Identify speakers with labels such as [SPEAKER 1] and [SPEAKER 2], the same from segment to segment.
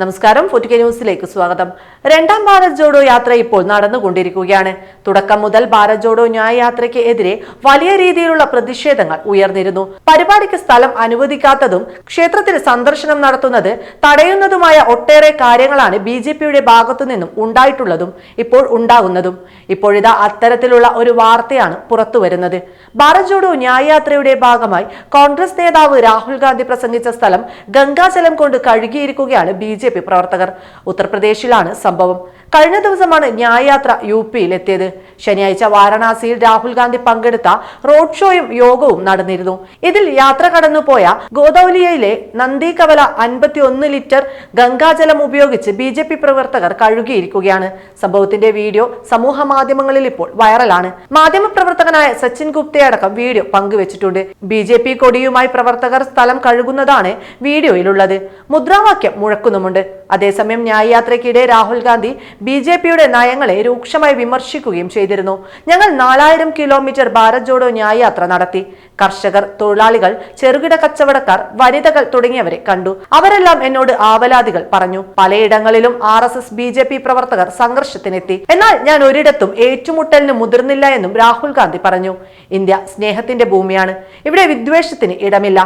[SPEAKER 1] നമസ്കാരം ഫുറ്റിക ന്യൂസിലേക്ക് സ്വാഗതം. രണ്ടാം ഭാരത് ജോഡോ യാത്ര ഇപ്പോൾ നടന്നുകൊണ്ടിരിക്കുകയാണ്. തുടക്കം മുതൽ ഭാരത് ജോഡോ ന്യായ യാത്രയ്ക്ക് എതിരെ വലിയ രീതിയിലുള്ള പ്രതിഷേധങ്ങൾ ഉയർന്നിരുന്നു. പരിപാടിക്ക് സ്ഥലം അനുവദിക്കാത്തതും ക്ഷേത്രത്തിൽ സന്ദർശനം നടത്തുന്നത് തടയുന്നതുമായ ഒട്ടേറെ കാര്യങ്ങളാണ് ബി ജെ പിയുടെ ഭാഗത്തു നിന്നും ഉണ്ടായിട്ടുള്ളതും ഇപ്പോൾ ഉണ്ടാകുന്നതും. ഇപ്പോഴിതാ അത്തരത്തിലുള്ള ഒരു വാർത്തയാണ് പുറത്തു വരുന്നത്. ഭാരത് ജോഡോ ന്യായ യാത്രയുടെ ഭാഗമായി കോൺഗ്രസ് നേതാവ് രാഹുൽ ഗാന്ധി പ്രസംഗിച്ച സ്ഥലം ഗംഗാജലം കൊണ്ട് കഴുകിയിരിക്കുകയാണ് ബി ജെ പി പ്രവർത്തകർ. ഉത്തർപ്രദേശിലാണ് സംഭവം. കഴിഞ്ഞ ദിവസമാണ് ന്യായയാത്ര യു പിയിലെത്തിയത്. ശനിയാഴ്ച വാരണാസിയിൽ രാഹുൽ ഗാന്ധി പങ്കെടുത്ത റോഡ് ഷോയും യോഗവും നടന്നിരുന്നു. ഇതിൽ യാത്ര കടന്നുപോയ ഗോദൌലിയയിലെ നന്ദി കവല അൻപത്തി ഒന്ന് ലിറ്റർ ഗംഗാജലം ഉപയോഗിച്ച് ബി ജെ പി പ്രവർത്തകർ കഴുകിയിരിക്കുകയാണ്. സംഭവത്തിന്റെ വീഡിയോ സമൂഹ മാധ്യമങ്ങളിൽ ഇപ്പോൾ വൈറലാണ്. മാധ്യമപ്രവർത്തകനായ സച്ചിൻ ഗുപ്തയടക്കം വീഡിയോ പങ്കുവച്ചിട്ടുണ്ട്. ബി ജെ പി കൊടിയുമായി പ്രവർത്തകർ സ്ഥലം കഴുകുന്നതാണ് വീഡിയോയിലുള്ളത്. മുദ്രാവാക്യം മുഴക്കുന്നുമുണ്ട്. അതേസമയം ന്യായയാത്രയ്ക്കിടെ രാഹുൽ ഗാന്ധി ബി ജെ പിയുടെ നയങ്ങളെ രൂക്ഷമായി വിമർശിക്കുകയും ചെയ്തിരുന്നു. ഞങ്ങൾ നാലായിരം കിലോമീറ്റർ ഭാരത് ജോഡോ ന്യായയാത്ര നടത്തി. കർഷകർ തൊഴിലാളികൾ ചെറുകിട കച്ചവടക്കാർ വനിതകൾ തുടങ്ങിയവരെ കണ്ടു. അവരെല്ലാം എന്നോട് ആവലാതികൾ പറഞ്ഞു. പലയിടങ്ങളിലും R S S B J P പ്രവർത്തകർ സംഘർഷത്തിനെത്തി. എന്നാൽ ഞാൻ ഒരിടത്തും ഏറ്റുമുട്ടലിന് മുതിർന്നില്ല എന്നും രാഹുൽ ഗാന്ധി പറഞ്ഞു. ഇന്ത്യ സ്നേഹത്തിന്റെ ഭൂമിയാണ്. ഇവിടെ വിദ്വേഷത്തിന് ഇടമില്ല.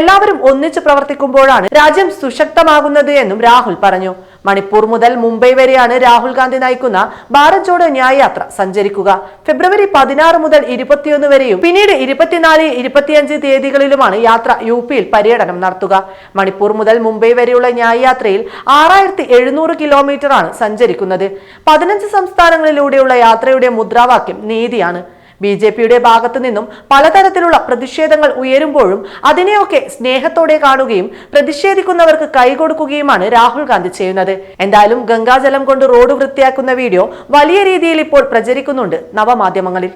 [SPEAKER 1] എല്ലാവരും ഒന്നിച്ചു പ്രവർത്തിക്കുമ്പോഴാണ് രാജ്യം സുശക്തമാകുന്നത് എന്നും രാഹുൽ പറഞ്ഞു. മണിപ്പൂർ മുതൽ മുംബൈ വരെയാണ് രാഹുൽ ഗാന്ധി നയിക്കുന്ന ഭാരത് ജോഡോ ന്യായയാത്ര സഞ്ചരിക്കുക. ഫെബ്രുവരി പതിനാറ് മുതൽ ഇരുപത്തിയൊന്ന് വരെയും പിന്നീട് ഇരുപത്തിനാല് ഇരുപത്തിയഞ്ച് തീയതികളിലുമാണ് യാത്ര യു പിയിൽ പര്യടനം നടത്തുക. മണിപ്പൂർ മുതൽ മുംബൈ വരെയുള്ള ന്യായയാത്രയിൽ ആറായിരത്തി എഴുന്നൂറ് കിലോമീറ്റർ ആണ് സഞ്ചരിക്കുന്നത്. പതിനഞ്ച് സംസ്ഥാനങ്ങളിലൂടെയുള്ള യാത്രയുടെ മുദ്രാവാക്യം നീതിയാണ്. ബി ജെ പിയുടെ ഭാഗത്തു നിന്നും പലതരത്തിലുള്ള പ്രതിഷേധങ്ങൾ ഉയരുമ്പോഴും അതിനെയൊക്കെ സ്നേഹത്തോടെ കാണുകയും പ്രതിഷേധിക്കുന്നവർക്ക് കൈകൊടുക്കുകയുമാണ് രാഹുൽ ഗാന്ധി ചെയ്യുന്നത്. എന്തായാലും ഗംഗാജലം കൊണ്ട് റോഡ് വൃത്തിയാക്കുന്ന വീഡിയോ വലിയ രീതിയിൽ ഇപ്പോൾ പ്രചരിക്കുന്നുണ്ട് നവമാധ്യമങ്ങളിൽ.